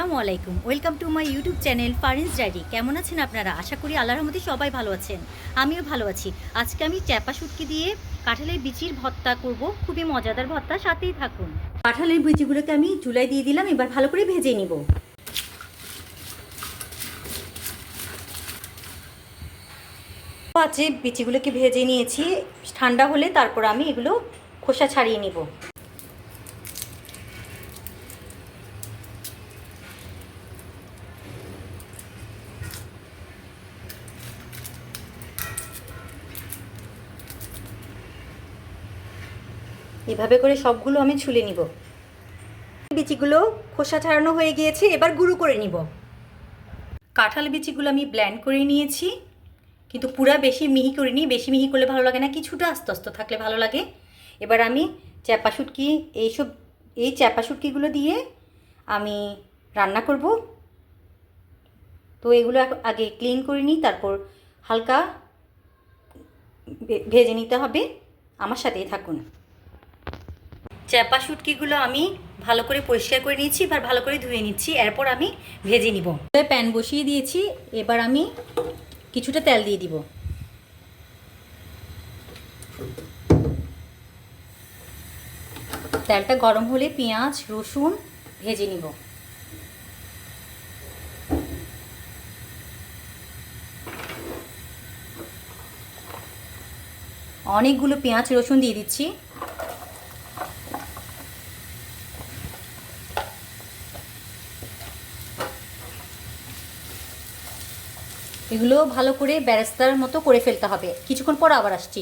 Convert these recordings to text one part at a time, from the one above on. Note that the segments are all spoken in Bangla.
আসসালামু আলাইকুম। Welcome to my YouTube channel Farin's diary. কেমন আছেন আপনারা? আশা করি আল্লাহর রহমতে সবাই ভালো আছেন। আমিও ভালো আছি। আজকে আমি চ্যাপা শুটকি দিয়ে কাঁঠালের বিচির ভর্তা করব। খুবই মজাদার ভর্তা, সাথেই থাকুন। কাঁঠালের বিচিগুলোকে আমি চুলায় দিয়ে দিলাম, এবার ভালো করে ভেজে নিব। আছে, বিচিগুলোকে ভেজে নিয়েছি। ঠান্ডা হলে তারপর আমি এগুলো খোসা ছাড়িয়ে নিব। এভাবে করে সবগুলো আমি ছুলে নিব। বিচিগুলো খোসা ছাড়ানো হয়ে গিয়েছে, এবার গুঁড়ো করে নিব। কাঁঠাল বিচিগুলো আমি ব্ল্যান্ড করে নিয়েছি, কিন্তু পুরা বেশি মিহি করে নিই বেশি মিহি করলে ভালো লাগে না, কিছুটা আস্তে আস্তে থাকলে ভালো লাগে। এবার আমি চ্যাপা শুটকি, এইসব, এই চ্যাপা শুটকিগুলো দিয়ে আমি রান্না করব। তো এগুলো আগে ক্লিন করে নিই, তারপর হালকা ভেজে নিতে হবে। আমার সাথেই থাকুন। চ্যাপা শুটকিগুলো আমি ভালো করে পরিষ্কার করে নিয়েছি, এবার ভালো করে ধুয়ে নিচ্ছি, এরপর আমি ভেজে নিব। প্যান বসিয়ে দিয়েছি, এবার আমি কিছুটা তেল দিয়ে দিব। তেলটা গরম হলে পেঁয়াজ, রসুন ভেজে নিব। অনেকগুলো পেঁয়াজ, রসুন দিয়ে দিচ্ছি। এগুলো ভালো করে ব্যারেস্তার মতো করে ফেলতে হবে। কিছুক্ষণ পর আবার আসছি।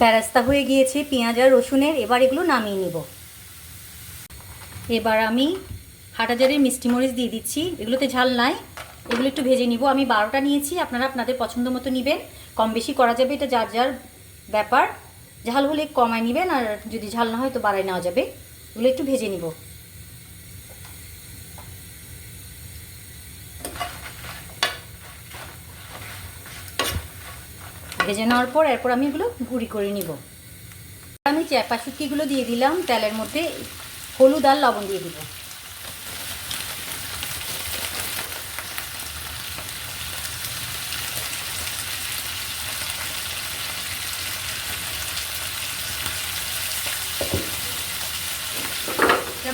ব্যারাস্তা হয়ে গিয়েছে পেঁয়াজ আর রসুনের, এবার এগুলো নামিয়ে নিব। এবার আমি হাটাজারের মিষ্টি মরিচ দিয়ে দিচ্ছি। এগুলোতে ঝাল নাই। এগুলো একটু ভেজে নিব। আমি বারোটা নিয়েছি, আপনারা আপনাদের পছন্দ মতো নেবেন। কম বেশি করা যাবে, এটা যার যার ব্যাপার। ঝাল হলে কমায় নেবেন, আর যদি ঝাল না হয় তো বাড়ায় নেওয়া যাবে। এগুলো একটু ভেজে নিব। ভেজে নেওয়ার পর এরপর আমি এগুলো গুঁড়ি করে নিব। আমি চ্যাপা শুটকিগুলো দিয়ে দিলাম, তেলের মধ্যে হলুদ আর লবণ দিয়ে দিব।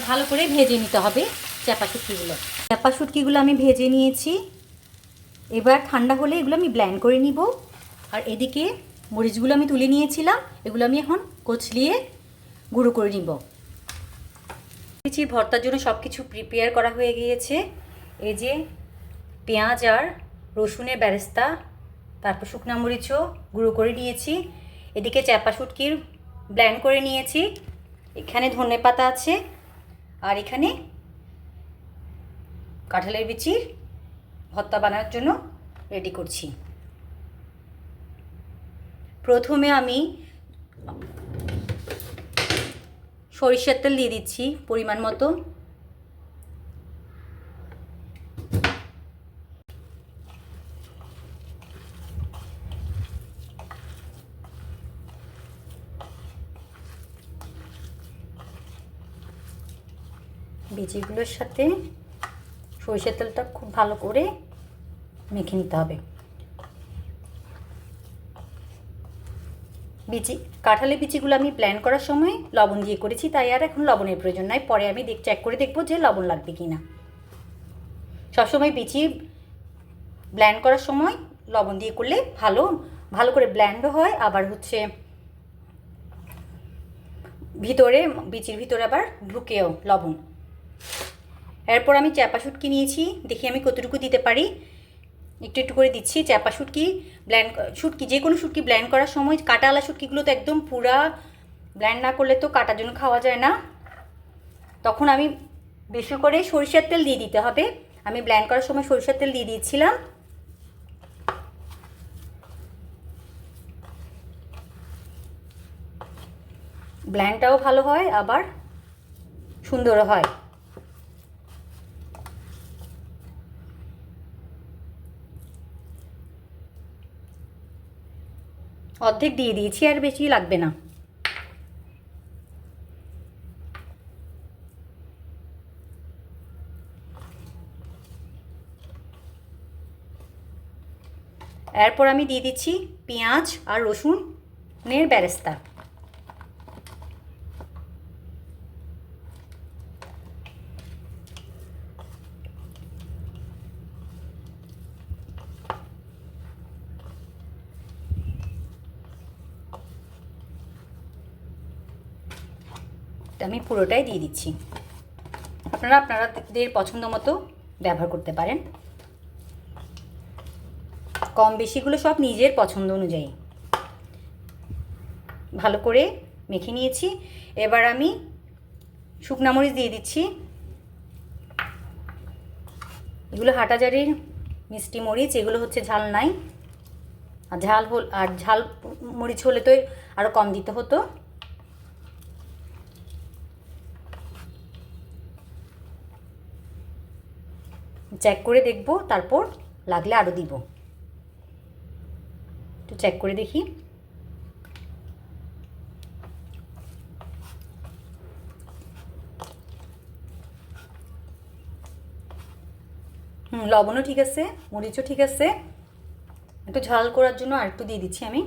ভালো করে ভেজে নিতে হবে চ্যাপা শুটকিগুলো। চ্যাপা শুটকিগুলো আমি ভেজে নিয়েছি। এবার ঠান্ডা হলে এগুলো আমি ব্ল্যান্ড করে নিব। আর এদিকে মরিচগুলো আমি তুলে নিয়েছিলাম, এগুলো আমি এখন কচলিয়ে গুঁড়ো করে নিব। ভর্তার জন্য সব কিছু প্রিপেয়ার করা হয়ে গিয়েছে। এই যে পেঁয়াজ আর রসুনের ব্যারেস্তা, তারপর শুকনা মরিচও গুঁড়ো করে নিয়েছি। এদিকে চ্যাপা শুটকির ব্ল্যান্ড করে নিয়েছি। এখানে ধনে পাতা আছে আর এখানে কাঁঠালের বিচির ভর্তা বানানোর জন্য রেডি করছি। প্রথমে আমি সরিষার তেল দিয়ে দিচ্ছি পরিমাণ মতো। বীজিগুলোর সাথে সরিষার তেলটা খুব ভালো করে মেখে নিতে হবে। বিচি। কাঁঠালের বিচিগুলো আমি প্ল্যান করার সময় লবণ দিয়ে করেছি, তাই আর এখন লবণের প্রয়োজন নাই। পরে আমি দেখ চেক করে দেখব যে লবণ লাগবে কি না সবসময় বিচি ব্ল্যান্ড করার সময় লবণ দিয়ে করলে ভালো ভালো করে ব্ল্যান্ডও হয়। আবার হচ্ছে ভিতরে, বিচির ভিতরে আবার ঢুকেও লবণ। এরপর আমি চ্যাপা শুটকি নিয়েছি, দেখি আমি কতটুকু দিতে পারি। একটু একটু করে দিচ্ছি, চ্যাপা শুটকি ব্ল্যান্ড শুটকি, যে কোনো শুটকি ব্ল্যান্ড করার সময় কাটাওয়ালা শুটকিগুলো তো একদম পুরা ব্ল্যান্ড না করলে তো কাটার জন্য খাওয়া যায় না। তখন আমি বেশি করে সরিষার তেল দিয়ে দিতে হবে। আমি ব্ল্যান্ড করার সময় সরিষার তেল দিয়ে দিয়েছিলাম। ব্ল্যান্ডটাও ভালো হয়, আবার সুন্দরও হয়। অর্ধেক দিয়ে দিয়েছি, আর বেশি লাগবে না। এরপর আমি দিয়ে দিচ্ছি পেঁয়াজ আর রসুনের ব্যারেস্তা। আমি পুরোটাই দিয়ে দিচ্ছি। আপনারা আপনাদের পছন্দ মতো ব্যবহার করতে পারেন। কম বেশিগুলো সব নিজের পছন্দ অনুযায়ী। ভালো করে মেখে নিয়েছি। এবার আমি শুকনা মরিচ দিয়ে দিচ্ছি। এগুলো হাটাজারির মিষ্টি মরিচ, এগুলো হচ্ছে ঝাল নাই। আর ঝাল হল আর ঝাল মরিচ হলে তো আরও কম দিতে হতো। চেক করে দেখব, তারপর লাগলে আরও দিব। একটু চেক করে দেখি। হুম, লবণও ঠিক আছে, মরিচও ঠিক আছে। একটু ঝাল করার জন্য আর একটু দিয়ে দিচ্ছি আমি।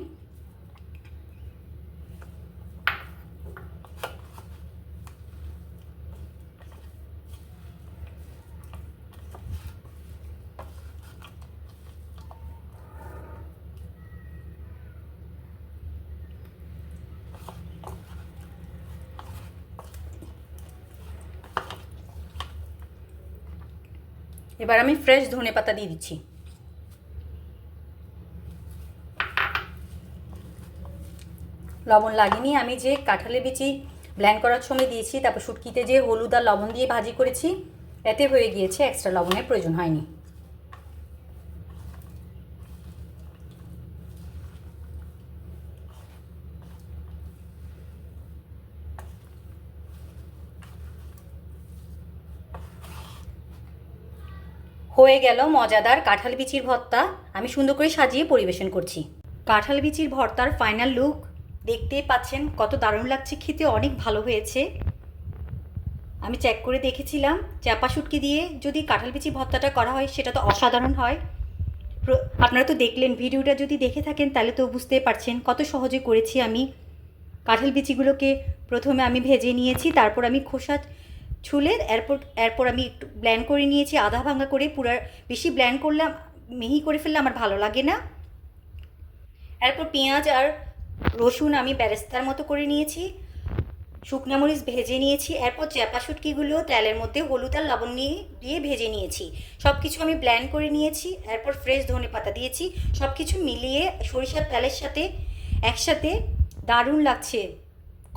এবার আমি ফ্রেশ ধনে পাতা দিয়ে দিচ্ছি। লবণ লাগেনি, আমি যে কাঁঠালে বিচি ব্ল্যান্ড করার সময় দিয়েছি, তারপর শুটকিতে যে হলুদ আর লবণ দিয়ে ভাজি করেছি, এতে হয়ে গিয়েছে এক্সট্রা লবণের প্রয়োজন হয়নি। হয়ে গেল মজাদার কাঁঠাল বিচির ভর্তা। আমি সুন্দর করে সাজিয়ে পরিবেশন করছি। কাঁঠাল বিচির ভর্তার ফাইনাল লুক দেখতেই পাচ্ছেন কত দারুণ লাগছে, খেতে অনেক ভালো হয়েছে। আমি চেক করে দেখেছিলাম চাপা শুটকি দিয়ে যদি কাঁঠাল বিচি ভর্তাটা করা হয়, সেটা তো অসাধারণ হয়। আপনারা তো দেখলেন, ভিডিওটা যদি দেখে থাকেন, তাহলে তো বুঝতেই পারছেন কত সহজে করেছি আমি। কাঁঠাল বিচিগুলোকে প্রথমে আমি ভেজে নিয়েছি, তারপর আমি খোসা ছুলে এরপর এরপর আমি একটু ব্ল্যান্ড করে নিয়েছি, আধা ভাঙা করে পুরো বেশি ব্ল্যান্ড করলাম, মিহি করে ফেললে আমার ভালো লাগে না। এরপর পেঁয়াজ আর রসুন আমি ব্যারেস্তার মতো করে নিয়েছি, শুকনো মরিচ ভেজে নিয়েছি, এরপর চ্যাপা শুটকিগুলো তেলের মধ্যে হলুদ আর লবণ নিয়ে, দিয়ে ভেজে নিয়েছি। সব কিছু আমি ব্ল্যান্ড করে নিয়েছি, এরপর ফ্রেশ ধনে পাতা দিয়েছি সব কিছু মিলিয়ে সরিষার তেলের সাথে একসাথে দারুণ লাগছে।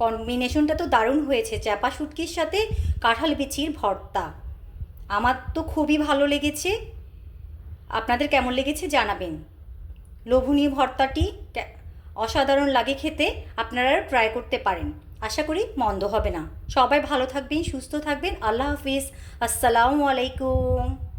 কম্বিনেশনটা তো দারুণ হয়েছে, চ্যাপা শুটকির সাথে কাঁঠাল বিচির ভর্তা। আমার তো খুবই ভালো লেগেছে। আপনাদের কেমন লেগেছে জানাবেন। লোভনীয় ভর্তাটি অসাধারণ লাগে খেতে, আপনারা ট্রাই করতে পারেন। আশা করি মন্দ হবে না। সবাই ভালো থাকবেন, সুস্থ থাকবেন। আল্লাহ হাফিজ। আসসালামু আলাইকুম।